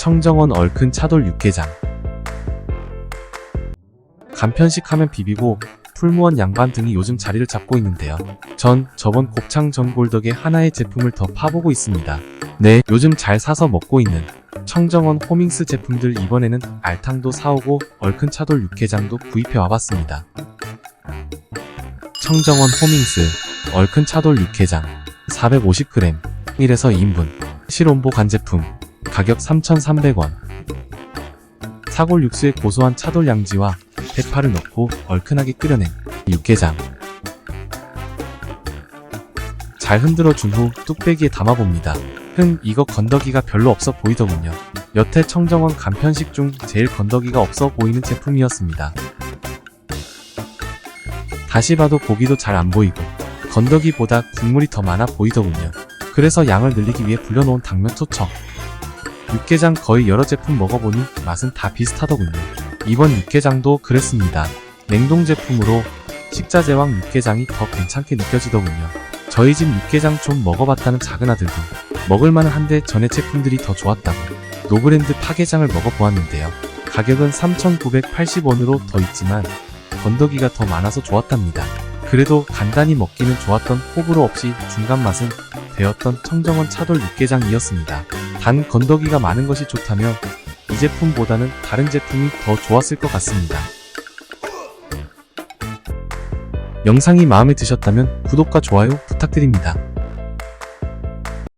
청정원 얼큰 차돌 육개장 간편식 하면 비비고 풀무원 양반 등이 요즘 자리를 잡고 있는데요. 전 저번 곱창 전골 덕에 하나의 제품을 더 파보고 있습니다. 네, 요즘 잘 사서 먹고 있는 청정원 호밍스 제품들 이번에는 알탕도 사오고 얼큰 차돌 육개장도 구입해 와봤습니다. 청정원 호밍스 얼큰 차돌 육개장 450g 1에서 2인분 실온보 간제품 가격 3,300원 사골 육수에 고소한 차돌 양지와 대파를 넣고 얼큰하게 끓여낸 육개장 잘 흔들어 준 후 뚝배기에 담아봅니다. 흥 이거 건더기가 별로 없어 보이더군요. 여태 청정원 간편식 중 제일 건더기가 없어 보이는 제품이었습니다. 다시 봐도 고기도 잘 안 보이고 건더기보다 국물이 더 많아 보이더군요. 그래서 양을 늘리기 위해 불려놓은 당면 투척. 육개장 거의 여러 제품 먹어보니 맛은 다 비슷하더군요. 이번 육개장도 그랬습니다. 냉동 제품으로 식자재왕 육개장이 더 괜찮게 느껴지더군요. 저희 집 육개장 좀 먹어봤다는 작은 아들도 먹을만은 한데 전에 제품들이 더 좋았다고 노브랜드 파게장을 먹어보았는데요. 가격은 3,980원으로 더 있지만 건더기가 더 많아서 좋았답니다. 그래도 간단히 먹기는 좋았던 호불호 없이 중간 맛은 되었던 청정원 차돌 육개장이었습니다. 단 건더기가 많은 것이 좋다면 이 제품보다는 다른 제품이 더 좋았을 것 같습니다. 영상이 마음에 드셨다면 구독과 좋아요 부탁드립니다.